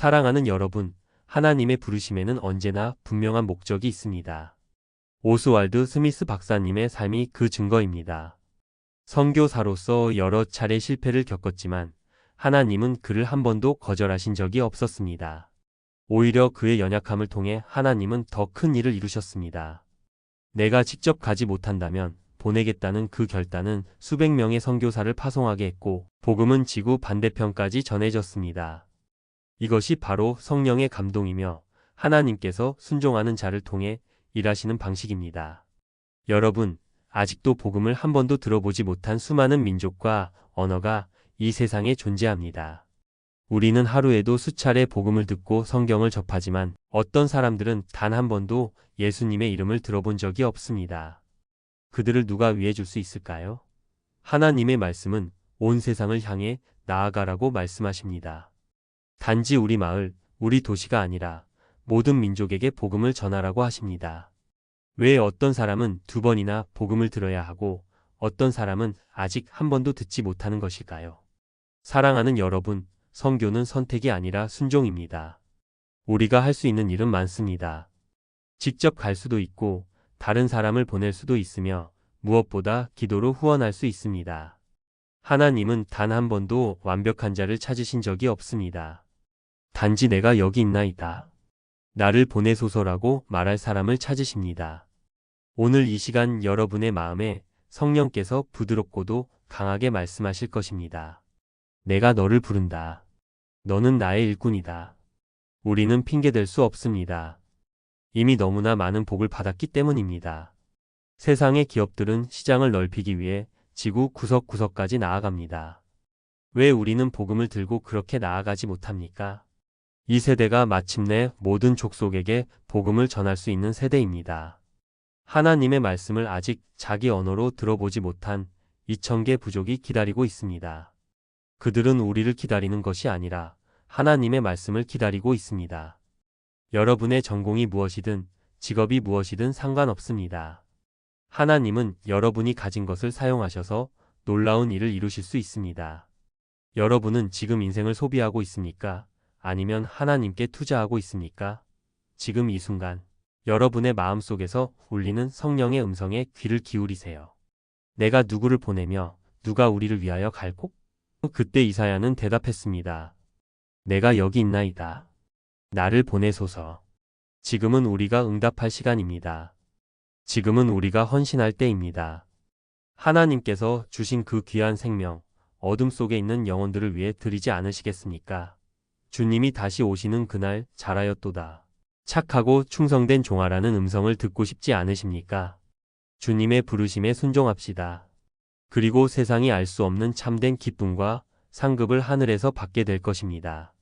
사랑하는 여러분, 하나님의 부르심에는 언제나 분명한 목적이 있습니다. 오스왈드 스미스 박사님의 삶이 그 증거입니다. 선교사로서 여러 차례 실패를 겪었지만 하나님은 그를 한 번도 거절하신 적이 없었습니다. 오히려 그의 연약함을 통해 하나님은 더 큰 일을 이루셨습니다. 내가 직접 가지 못한다면 보내겠다는 그 결단은 수백 명의 선교사를 파송하게 했고 복음은 지구 반대편까지 전해졌습니다. 이것이 바로 성령의 감동이며 하나님께서 순종하는 자를 통해 일하시는 방식입니다. 여러분, 아직도 복음을 한 번도 들어보지 못한 수많은 민족과 언어가 이 세상에 존재합니다. 우리는 하루에도 수차례 복음을 듣고 성경을 접하지만 어떤 사람들은 단 한 번도 예수님의 이름을 들어본 적이 없습니다. 그들을 누가 위해 줄 수 있을까요? 하나님의 말씀은 온 세상을 향해 나아가라고 말씀하십니다. 단지 우리 마을, 우리 도시가 아니라 모든 민족에게 복음을 전하라고 하십니다. 왜 어떤 사람은 두 번이나 복음을 들어야 하고 어떤 사람은 아직 한 번도 듣지 못하는 것일까요? 사랑하는 여러분, 성교는 선택이 아니라 순종입니다. 우리가 할 수 있는 일은 많습니다. 직접 갈 수도 있고 다른 사람을 보낼 수도 있으며 무엇보다 기도로 후원할 수 있습니다. 하나님은 단 한 번도 완벽한 자를 찾으신 적이 없습니다. 단지 내가 여기 있나이다. 나를 보내소서라고 말할 사람을 찾으십니다. 오늘 이 시간 여러분의 마음에 성령께서 부드럽고도 강하게 말씀하실 것입니다. 내가 너를 부른다. 너는 나의 일꾼이다. 우리는 핑계댈 수 없습니다. 이미 너무나 많은 복을 받았기 때문입니다. 세상의 기업들은 시장을 넓히기 위해 지구 구석구석까지 나아갑니다. 왜 우리는 복음을 들고 그렇게 나아가지 못합니까? 이 세대가 마침내 모든 족속에게 복음을 전할 수 있는 세대입니다. 하나님의 말씀을 아직 자기 언어로 들어보지 못한 2천개 부족이 기다리고 있습니다. 그들은 우리를 기다리는 것이 아니라 하나님의 말씀을 기다리고 있습니다. 여러분의 전공이 무엇이든 직업이 무엇이든 상관없습니다. 하나님은 여러분이 가진 것을 사용하셔서 놀라운 일을 이루실 수 있습니다. 여러분은 지금 인생을 소비하고 있습니까? 아니면 하나님께 투자하고 있습니까? 지금 이 순간 여러분의 마음 속에서 울리는 성령의 음성에 귀를 기울이세요. 내가 누구를 보내며 누가 우리를 위하여 갈고? 그때 이사야는 대답했습니다. 내가 여기 있나이다. 나를 보내소서. 지금은 우리가 응답할 시간입니다. 지금은 우리가 헌신할 때입니다. 하나님께서 주신 그 귀한 생명, 어둠 속에 있는 영혼들을 위해 드리지 않으시겠습니까? 주님이 다시 오시는 그날 잘하였도다. 착하고 충성된 종아라는 음성을 듣고 싶지 않으십니까? 주님의 부르심에 순종합시다. 그리고 세상이 알 수 없는 참된 기쁨과 상급을 하늘에서 받게 될 것입니다.